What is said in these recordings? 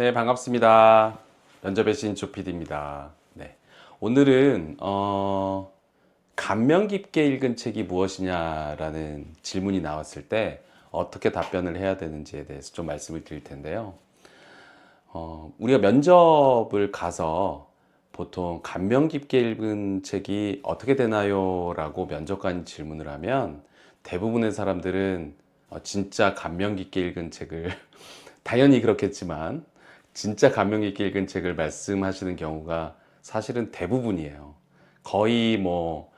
네, 반갑습니다. 면접의 신 조피디입니다. 네. 오늘은, 어, 감명 깊게 읽은 책이 무엇이냐라는 질문이 나왔을 때 어떻게 답변을 해야 되는지에 대해서 좀 말씀을 드릴 텐데요. 어, 우리가 면접을 가서 보통 감명 깊게 읽은 책이 어떻게 되나요? 라고 면접관이 질문을 하면 대부분의 사람들은 어, 진짜 감명 깊게 읽은 책을 당연히 그렇겠지만 진짜 감명 깊게 읽은 책을 말씀하시는 경우가 사실은 대부분이에요. 거의 뭐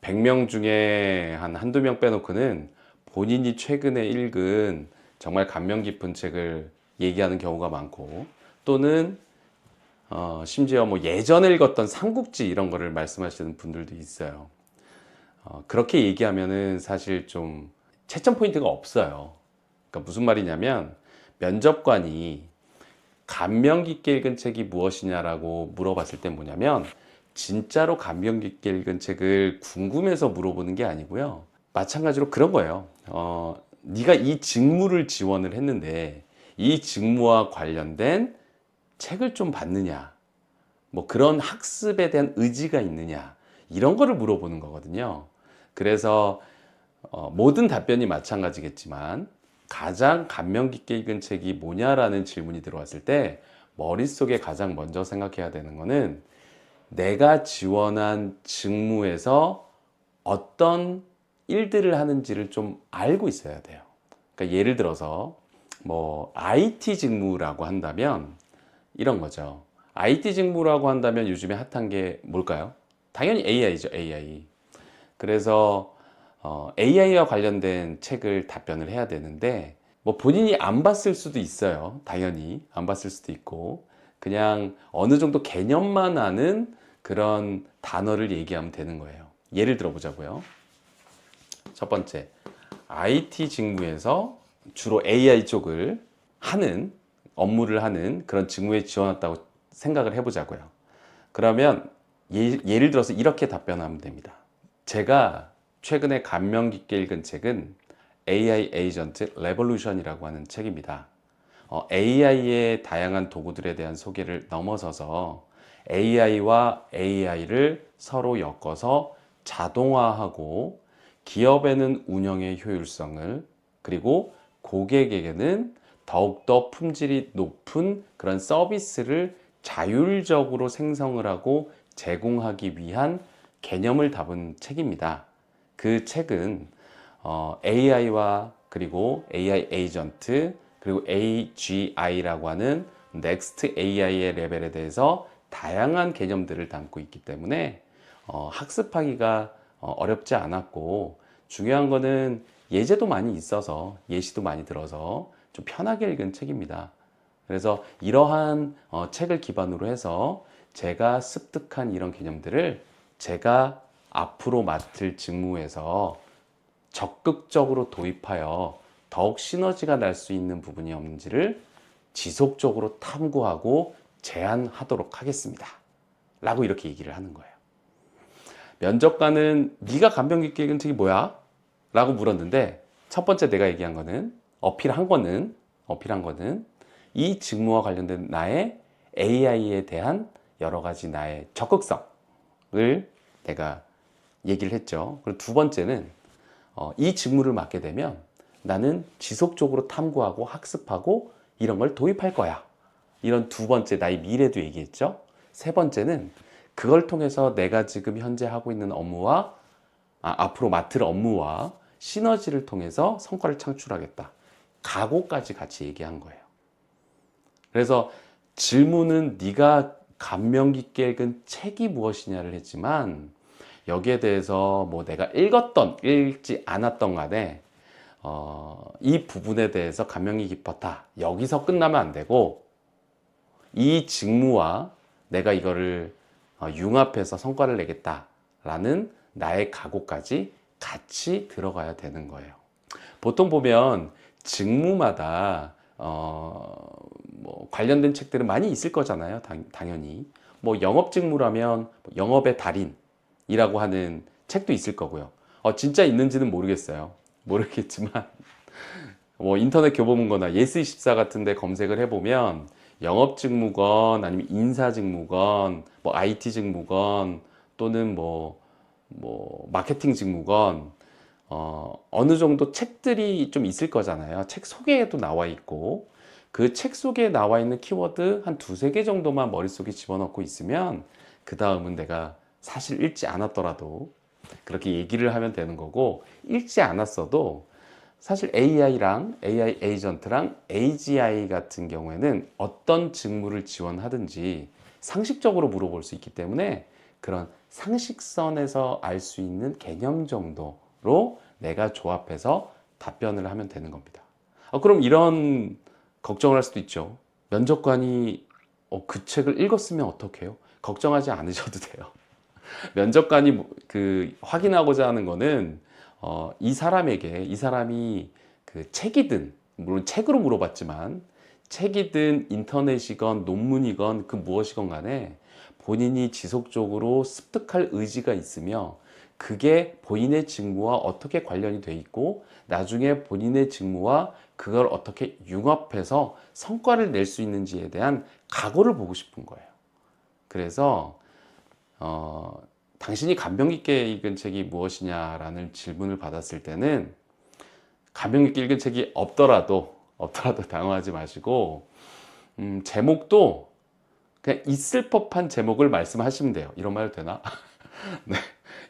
100명 중에 한 한두 명 빼놓고는 본인이 최근에 읽은 정말 감명 깊은 책을 얘기하는 경우가 많고 또는 어, 심지어 뭐 예전에 읽었던 삼국지 이런 거를 말씀하시는 분들도 있어요. 어, 그렇게 얘기하면은 사실 좀 채점 포인트가 없어요. 그러니까 무슨 말이냐면 면접관이 감명 깊게 읽은 책이 무엇이냐라고 물어봤을 때 뭐냐면 진짜로 감명 깊게 읽은 책을 궁금해서 물어보는 게 아니고요. 마찬가지로 그런 거예요. 어, 네가 이 직무를 지원을 했는데 이 직무와 관련된 책을 좀 봤느냐, 뭐 그런 학습에 대한 의지가 있느냐 이런 거를 물어보는 거거든요. 그래서 어, 모든 답변이 마찬가지겠지만 가장 감명 깊게 읽은 책이 뭐냐라는 질문이 들어왔을 때 머릿속에 가장 먼저 생각해야 되는 거는 내가 지원한 직무에서 어떤 일들을 하는지를 좀 알고 있어야 돼요. 그러니까 예를 들어서 뭐 IT 직무라고 한다면 이런 거죠. IT 직무라고 한다면 요즘에 핫한 게 뭘까요? 당연히 AI죠, AI. 그래서 어, AI와 관련된 책을 답변을 해야 되는데 뭐 본인이 안 봤을 수도 있어요. 당연히 안 봤을 수도 있고 그냥 어느 정도 개념만 아는 그런 단어를 얘기하면 되는 거예요. 예를 들어 보자고요. 첫 번째, IT 직무에서 주로 AI 쪽을 하는 업무를 하는 그런 직무에 지원했다고 생각을 해보자고요. 그러면 예, 예를 들어서 이렇게 답변하면 됩니다. 제가 최근에 감명 깊게 읽은 책은 AI 에이전트 레볼루션이라고 하는 책입니다. 어, AI의 다양한 도구들에 대한 소개를 넘어서서 AI와 AI를 서로 엮어서 자동화하고 기업에는 운영의 효율성을 그리고 고객에게는 더욱더 품질이 높은 그런 서비스를 자율적으로 생성을 하고 제공하기 위한 개념을 담은 책입니다. 그 책은 어, AI와 그리고 AI 에이전트 그리고 AGI라고 하는 Next AI의 레벨에 대해서 다양한 개념들을 담고 있기 때문에 어, 학습하기가 어, 어렵지 않았고 중요한 거는 예제도 많이 있어서 예시도 많이 들어서 좀 편하게 읽은 책입니다. 그래서 이러한 어, 책을 기반으로 해서 제가 습득한 이런 개념들을 제가 앞으로 맡을 직무에서 적극적으로 도입하여 더욱 시너지가 날 수 있는 부분이 없는지를 지속적으로 탐구하고 제안하도록 하겠습니다. 라고 이렇게 얘기를 하는 거예요. 면접관은 네가 감명 깊게 읽은 책이 뭐야? 라고 물었는데 첫 번째 내가 얘기한 거는 어필한 거는 어필한 거는 이 직무와 관련된 나의 AI에 대한 여러 가지 나의 적극성을 내가 얘기를 했죠. 그리고 두 번째는 어, 이 직무를 맡게 되면 나는 지속적으로 탐구하고 학습하고 이런 걸 도입할 거야. 이런 두 번째 나의 미래도 얘기했죠. 세 번째는 그걸 통해서 내가 지금 현재 하고 있는 업무와 아, 앞으로 맡을 업무와 시너지를 통해서 성과를 창출하겠다. 각오까지 같이 얘기한 거예요. 그래서 질문은 네가 감명 깊게 읽은 책이 무엇이냐를 했지만 여기에 대해서 뭐 내가 읽었던 읽지 않았던 간에 어, 이 부분에 대해서 감명이 깊었다. 여기서 끝나면 안 되고 이 직무와 내가 이거를 어, 융합해서 성과를 내겠다라는 나의 각오까지 같이 들어가야 되는 거예요. 보통 보면 직무마다 어, 뭐 관련된 책들은 많이 있을 거잖아요. 당, 당연히 뭐 영업 직무라면 뭐 영업의 달인 이라고 하는 책도 있을 거고요. 어, 진짜 있는지는 모르겠어요. 모르겠지만 뭐 인터넷 교보문고나 예스24 같은데 검색을 해보면 영업 직무건 아니면 인사 직무건 뭐 IT 직무건 또는 뭐 뭐 마케팅 직무건 어, 어느 정도 책들이 좀 있을 거잖아요. 책 속에도 나와 있고 그 책 속에 나와 있는 키워드 한 두세 개 정도만 머릿속에 집어넣고 있으면 그 다음은 내가 사실 읽지 않았더라도 그렇게 얘기를 하면 되는 거고 읽지 않았어도 사실 AI랑 AI 에이전트랑 AGI 같은 경우에는 어떤 직무를 지원하든지 상식적으로 물어볼 수 있기 때문에 그런 상식선에서 알 수 있는 개념 정도로 내가 조합해서 답변을 하면 되는 겁니다. 어, 그럼 이런 걱정을 할 수도 있죠. 면접관이 어, 그 책을 읽었으면 어떡해요? 걱정하지 않으셔도 돼요. 면접관이 뭐- 그 확인하고자 하는 거는 어, 이 사람에게 이 사람이 그 책이든 물론 책으로 물어봤지만 책이든 인터넷이건 논문이건 그 무엇이건 간에 본인이 지속적으로 습득할 의지가 있으며 그게 본인의 직무와 어떻게 관련이 돼 있고 나중에 본인의 직무와 그걸 어떻게 융합해서 성과를 낼 수 있는지에 대한 각오를 보고 싶은 거예요. 그래서 어, 당신이 감명 깊게 읽은 책이 무엇이냐라는 질문을 받았을 때는 감명 깊게 읽은 책이 없더라도 없더라도 당황하지 마시고 음, 제목도 그냥 있을 법한 제목을 말씀하시면 돼요. 이런 말 해도 되나? 네.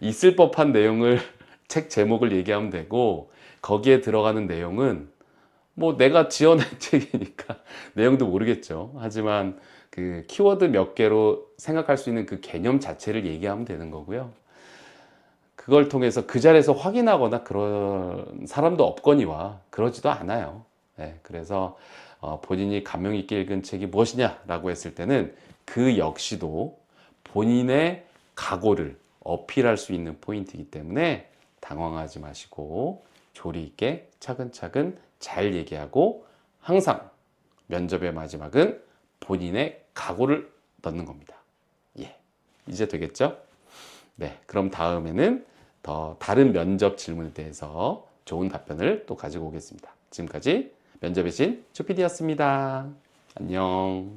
있을 법한 내용을 책 제목을 얘기하면 되고 거기에 들어가는 내용은 뭐 내가 지어낸 책이니까 내용도 모르겠죠. 하지만 그 키워드 몇 개로 생각할 수 있는 그 개념 자체를 얘기하면 되는 거고요. 그걸 통해서 그 자리에서 확인하거나 그런 사람도 없거니와 그러지도 않아요. 네, 그래서 어, 본인이 감명 있게 읽은 책이 무엇이냐라고 했을 때는 그 역시도 본인의 각오를 어필할 수 있는 포인트이기 때문에 당황하지 마시고 조리 있게 차근차근 잘 얘기하고 항상 면접의 마지막은 본인의 각오를 넣는 겁니다. 예. 이제 되겠죠? 네. 그럼 다음에는 더 다른 면접 질문에 대해서 좋은 답변을 또 가지고 오겠습니다. 지금까지 면접의 신 조피디였습니다. 안녕.